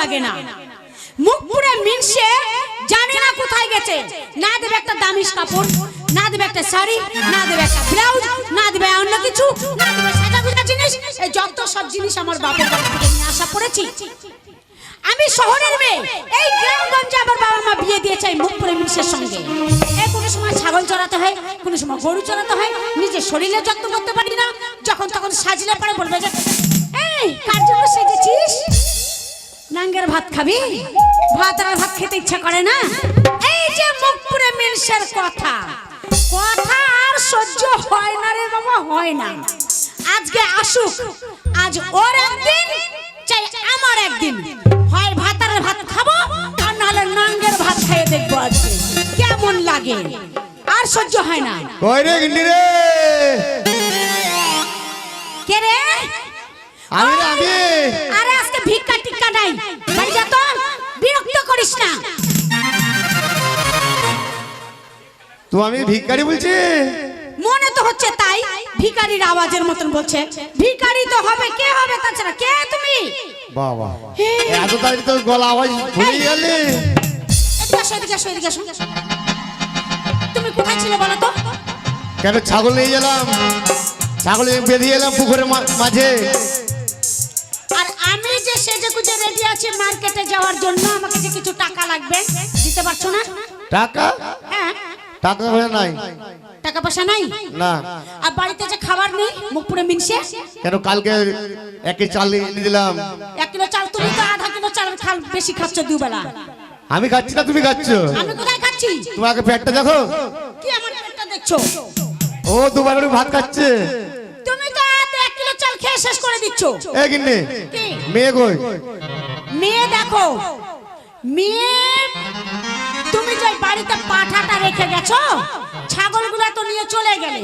লাগে না। মুখ পুরে মিনসে জানে না কোথায় গেছে। না দেবে একটা দামি কাপড়, না দেবে একটা শাড়ি, না দেবে একটা ব্লাউজ, না দেবে অন্য কিছু, না দেবে সাজা গুজা জিনিস। এই যত সব জিনিস আমার বাপের বাড়ি থেকে নিয়ে আসা পড়েছি। আমি শহরের মেয়ে, এই গ্রামগঞ্জে আমার বাবা মা বিয়ে দিয়েছে এই মুখপুরে মিনিসের সঙ্গে। এই কোনো সময় ছাগল চড়াতে হয়, কোনো সময় গরু চড়াতে হয়, নিজের শরীরে যত্ন করতে পারি না, যখন তখন সাজলে পরে বলবে যে, এই, কার সেজেছিস? নাঙ্গের ভাত খাবি? ভাত আর ভাত খেতে ইচ্ছা করে না? এই যে মুখপুরে মিনিসের কথা। কথা আর সহ্য হয় না রে বাবা হয় না। আজকে আসুক আজ ওর একদিন চাই আমার একদিন। হয় ভাতারের ভাত খাব আর নাহলে নাঙ্গের ভাত খেয়ে দেখব আজকে। কেমন লাগে? আর সহ্য হয় না। কে রে? আমি আমি। আরে আজকে ভিক্ষা টিক্কা নাই। বাড়ি যা তো বিরক্ত করিস না। তো আমি ভিক্ষারি বলছি। মনে তো হচ্ছে তাই। আওয়াজের মতন বলছে। তো হবে কে হবে তাছাড়া? কে তুমি? বাবা। এত তাড়াতাড়ি তোর গলা আওয়াজ ভুলে গেলে? এদিকে আসো, এদিকে আসো, তুমি কোথায় ছিলে বলো তো? কেন ছাগল নিয়ে গেলাম ছাগল বেরিয়ে এলাম পুকুরের মাঝে। সেজে গুজে রেডি আছি মার্কেটে যাওয়ার জন্য আমাকে যে কিছু টাকা লাগবে দিতে পারছ না? টাকা? হ্যাঁ। টাকা পয়সা নাই। টাকা পয়সা নাই? না। আর বাড়িতে যে খাবার নেই মুখ পুরো মিনসে কেন কালকে একে চাল এনে দিলাম। এক কিলো চাল তুমি তো আধা কিলো চাল খাল বেশি খাচ্ছ দুবেলা। আমি খাচ্ছি না তুমি খাচ্ছ? আমি কোথায় খাচ্ছি? তোমাকে পেটটা দেখো। কি আমার পেটটা দেখছ? ও দুবার ভাত খাচ্ছে তুমি তো এত এক কিলো চাল খেয়ে শেষ করে দিচ্ছ? এ মেয়ে কই? মেয়ে দেখো। মেয়ে তুমি যে বাড়িতে পাঠাটা রেখে গেছো ছাগলগুলো তো নিয়ে চলে গেলে।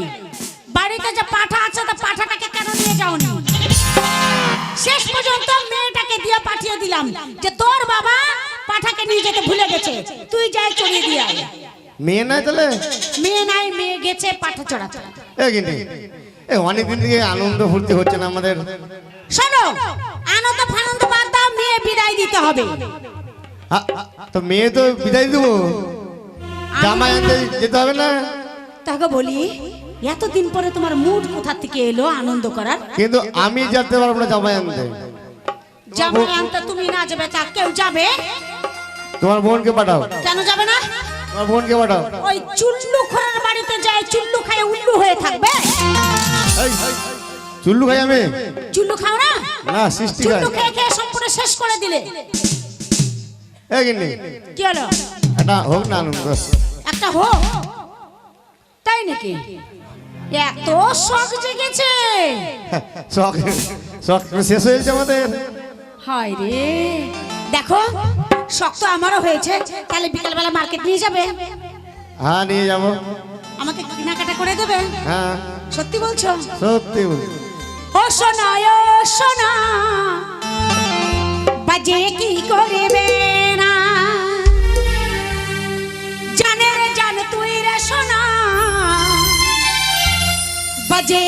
বাড়িতে যে পাঠা আছে তা পাঠাটাকে কেন নিয়ে যাওনি? শেষ পর্যন্ত মেয়েটাকে দিয়ে পাঠিয়ে দিলাম যে তোর বাবা পাঠাকে নিয়ে যেতে ভুলে গেছে। তুই যাই চড়িয়ে দিয়ে আয়। মেয়ে নাই তাহলে? মেয়ে নাই মেয়ে গেছে পাঠা চড়াতে। অনেকদিন থেকে আনন্দ ফুর্তি হচ্ছে না আমাদের। শোনো আনন্দ ফানন্দ বাদ দাও মেয়ে বিদায় দিতে হবে। তো মেয়ে তো বিদায় দেবো। জামাই আনতে যেতে হবে না। তাকে বলি এতদিন পরে তোমার মুড কোথা থেকে এলো আনন্দ করার? কিন্তু আমি যেতে পারব না জামাই আনতে। জামাই আনতে তুমি না যাবে তা কেউ যাবে? তোমার বোনকে পাঠাও। কেন যাবে না? বোনকে পাঠাও। ওই চুল্লু খোরার বাড়িতে যায় চুল্লু খায় উল্লু হয়ে থাকবে। চুল্লু খাই আমি। চুল্লু খাও না? না সৃষ্টি খাই। চুল্লু খেয়ে খেয়ে সম্পূর্ণ শেষ করে দিলে। এ কিন্নি কি হলো? এটা হোক না আনন্দ একটা হো তাই নাকি? এত শখ জেগেছে। শখ শখ শেষ হয়েছে আমাদের। হায় রে। দেখো শখ তো আমারও হয়েছে। তাহলে বিকালবেলা মার্কেট নিয়ে যাবে। হ্যাঁ নিয়ে যাব। আমাকে কেনাকাটা করে দেবে। হ্যাঁ। সত্যি বলছো? সত্যি বলছি। ও সোনা ও সোনা বাজে কি করবে না? জানে রে জান তুই রে সোনা বাজে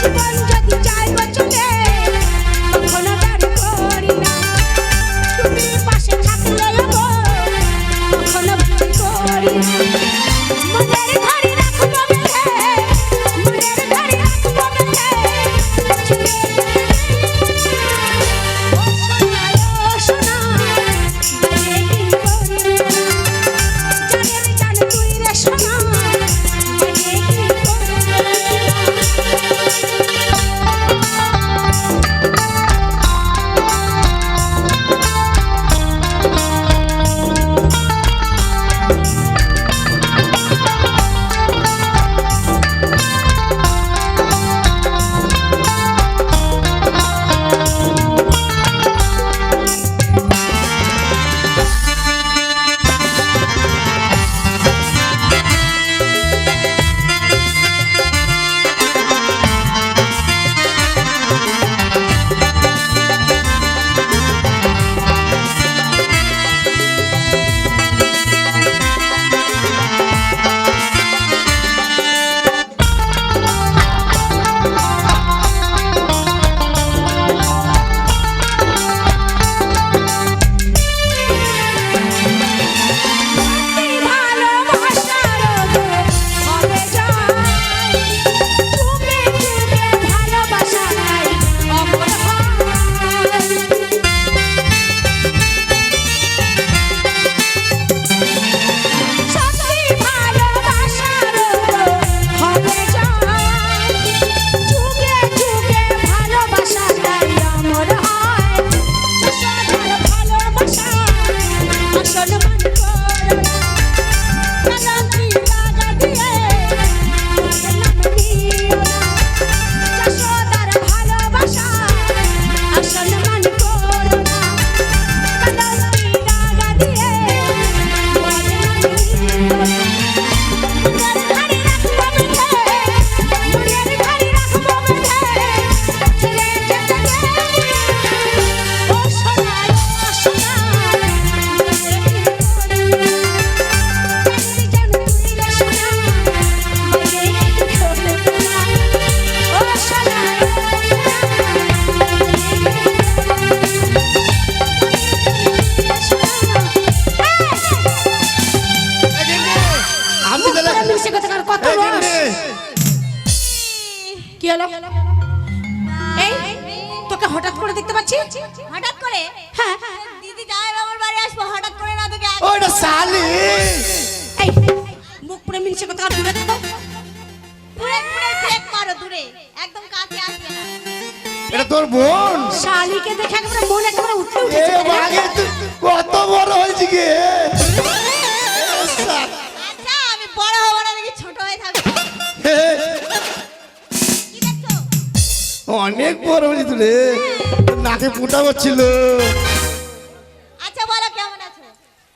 Chicken, chicken. হলো? এই তোকে হঠাৎ করে দেখতে পাচ্ছি? হঠাৎ করে? হ্যাঁ। দিদি জামাই বাবুর বাড়ি আসব হঠাৎ করে না তোকে ওইটা শালি। এই মুখ পুরে মিনসে কথা দূরে থাকো দূরে দূরে চেক করো দূরে। একদম কাছে আসবে না। এটা তোর বোন? শালিকে দেখে একেবারে মন একেবারে উঠতে এ উঠেছে কত বড় হয়েছি গে। অনেক বড় হয়েছি তুই রে। নাকে ফুটা করছিল। আচ্ছা বলো কেমন আছো?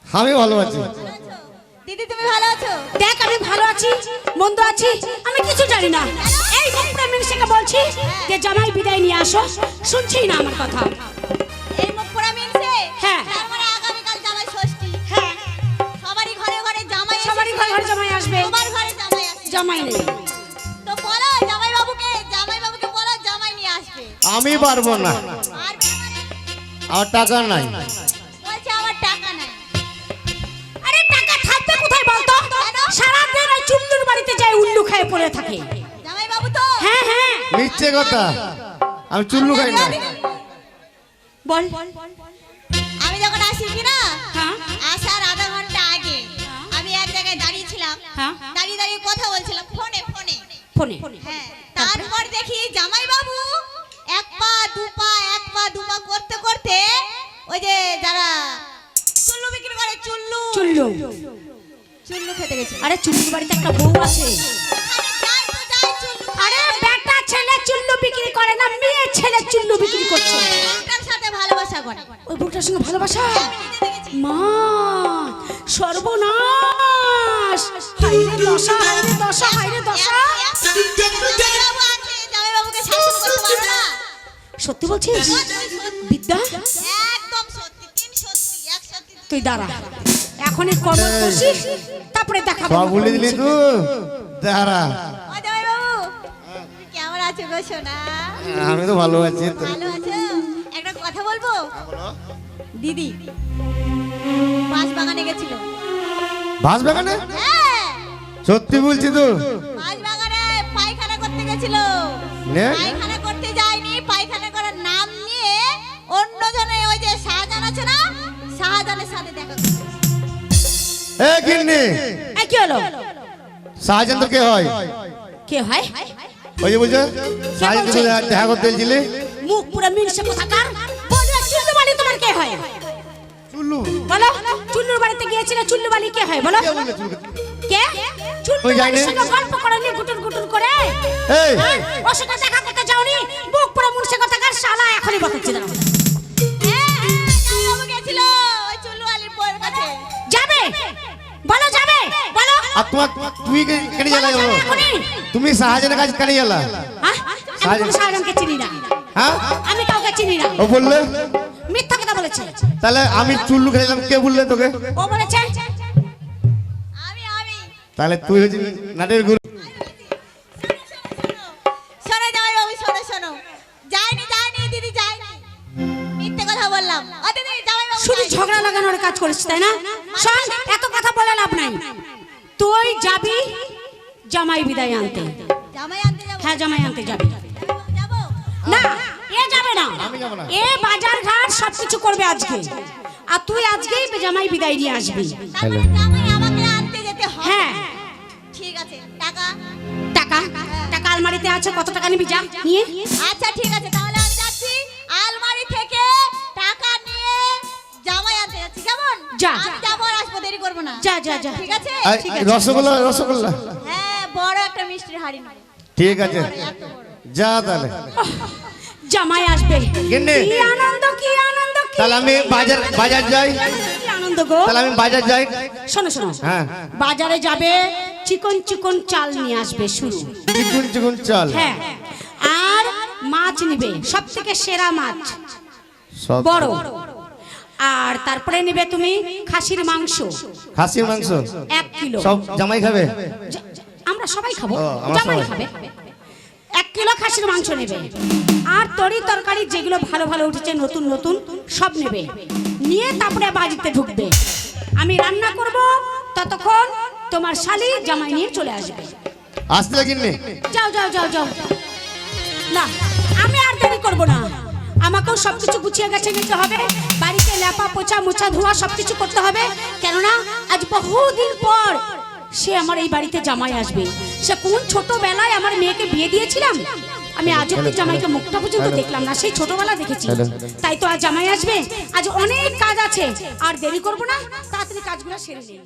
আমি ভালো আছি। দিদি তুমি ভালো আছো? দেখ আমি ভালো আছি মন্দ আছি আমি কিছু জানি না। এই মিনসেকে বলছি যে জামাই বিদায় নিয়ে আসো। শুনছি না আমার কথা। এই মুখ পোড়া মিলছে হ্যাঁ। তার মানে আগামীকাল জামাই ষষ্ঠী। হ্যাঁ। সবারই ঘরে ঘরে জামাই সবারই ঘরে ঘরে জামাই আসবে। তোমার ঘরে জামাই আসবে। জামাই নেই। আমি পারব না। আর আমার টাকা নাই। বলছে আমার টাকা নাই। আরে টাকা থাকবে কোথায় বলতো? সারাদিন ওই চুল্লুর বাড়িতে যায় উল্লু খেয়ে পড়ে থাকে। জামাই বাবু তো। হ্যাঁ হ্যাঁ। মিথ্যে কথা। আমি চুল্লু খাই না। বল। আমি যখন আসি কি না? হ্যাঁ। আসার আধা ঘণ্টা আগে আমি এক জায়গায় দাঁড়িয়ে ছিলাম। দাঁড়িয়ে দাঁড়িয়ে কথা বলছিলাম ফোনে ফোনে। ফোনে। হ্যাঁ। তারপর দেখি জামাই বাবু পা করতে করতে ওই যে যারা চুল্লু বিক্রি করে চুল্লু চুল্লু চুল্লু খেতে গেছে আরে চুল্লুর বাড়িতে একটা বউ আছে চুল্লু আরে বেটা ছেলে চুল্লু বিক্রি করে না মেয়ে ছেলে চুল্লু বিক্রি করছে তার সাথে ভালোবাসা করে ওই বউটার সঙ্গে ভালোবাসা মা সর্বনাশ হাইরে দশা হাইরে দশা দশা। সত্যি বলছিস একদম সত্যি, তিন সত্যি, এক সত্যি। তুই দাঁড়া। এখনই কর্ম বসিস তারপরে দেখাবো। সব বলে দিলি তুই দাঁড়া। ও জামাইবাবু, কেমন আছো গো সোনা? আমি তো ভালো আছি। ভালো আছো? একটা কথা বলব? দিদি বাঁশ বাগানে গেছিল। বাস বাগানে? হ্যাঁ। সত্যি বলছি তো। বাঁশ বাগানে পায়খানা করতে গেছিল। পায়খানা শাহজাহান না? শাহজাহানের সাথে দেখা এ কিন্নি এই কি হলো? শাহজাহান তো কে হয়? কে হয়? ওই যে বলছে? শাহজাহান তো দেখা করতে এসেছিলি? মুখ পুরো মিনসে কোথাকার? বলো চুল্লু বাড়ি তোমার কে হয়? চুল্লু। বলো চুল্লুর বাড়িতে গিয়েছিলে চুল্লু কে হয়? বলো। কে চুল্লু? সঙ্গে গল্প করে নিয়ে গুটুর গুটুর করে? এই। হ্যাঁ? ওর সঙ্গে দেখা করতে যাওনি? মুখ পুরো মুনসে কোথাকার? শালা এখনই বকাচ্ছি দাঁড়াও আর তোমার তুই কেন গেলো তুমি শাহজাহানের কাছে কেন জ্বালা হ্যাঁ? আমি কোনো শাহজাহানকে চিনি না হ্যাঁ আমি কাউকে চিনি না ও বললে মিথ্যা কথা বলেছে তাহলে আমি চুল্লু খেলাম কে বললে তোকে ও বলেছে আমি আমি তাহলে তুই হচ্ছে নাটের গুরু শোনো জামাইবাবু শোনো শোনো যায়নি যায়নি দিদি যায়নি মিথ্যে কথা বললাম ও দিদি জামাইবাবু শুধু ঝগড়া লাগানোর কাজ করিস তাই না শোন এত কথা বলে লাভ নাই তুই যাবি? জামাই বিদায় আনতে। হ্যাঁ জামাই আনতে যাবি। না এ যাবে না। এ বাজার ঘাট সবকিছু করবে আজকে। আর তুই আজকেই জামাই বিদায় নিয়ে আসবি। তারপরে জামাই আমাকে আনতে যেতে হবে। হ্যাঁ। ঠিক আছে টাকা। টাকা? টাকা আলমারিতে আছে কত টাকা নিবি যা নিয়ে। আচ্ছা ঠিক আছে তাহলে যা যা যা। ঠিক আছে? আর ঠিক আছে। রসগোল্লা রসগোল্লা। হ্যাঁ বড় একটা মিষ্টির হাড়ি ঠিক আছে। যা তাহলে। জামাই আসবে। কি আনন্দ কি আনন্দ তাহলে আমি বাজার বাজার যাই। আনন্দ গো। তাহলে আমি বাজার যাই। শোনো শোনো। হ্যাঁ। বাজারে যাবে চিকন চিকন চাল নিয়ে আসবে শুরু চিকুন চিকুন চাল। হ্যাঁ। আর মাছ নিবে সব থেকে সেরা মাছ। বড়। আর তারপরে নেবে তুমি খাসির মাংস। খাসির মাংস? এক কিলো। সব জামাই খাবে? আমরা সবাই খাব। জামাই খাবে। এক কিলো খাসির মাংস নেবে। আর তরি তরকারি যেগুলো ভালো ভালো উঠেছে নতুন নতুন সব নেবে। নিয়ে তারপরে বাড়িতে ঢুকবে। আমি রান্না করব ততক্ষণ তোমার শালি জামাই নিয়ে চলে আসবে। আসতে যাও যাও যাও যাও। না আমি আর দেরি করব না। আমাকেও সবকিছু গুছিয়ে গেছে নিতে হবে। বাড়িতে ল্যাপা পোছা মোছা ধোয়া সবকিছু করতে হবে। কেননা আজ বহুদিন পর সে আমার এই বাড়িতে জামাই আসবে। সে কোন ছোটবেলায় আমার মেয়েকে বিয়ে দিয়েছিলাম? আমি আজ অব্দি জামাইকে মুখটা পর্যন্ত দেখলাম না সেই ছোটবেলা দেখেছি। তাই তো আজ জামাই আসবে। আজ অনেক কাজ আছে। আর দেরি করব না তাড়াতাড়ি কাজগুলো সেরে নিই।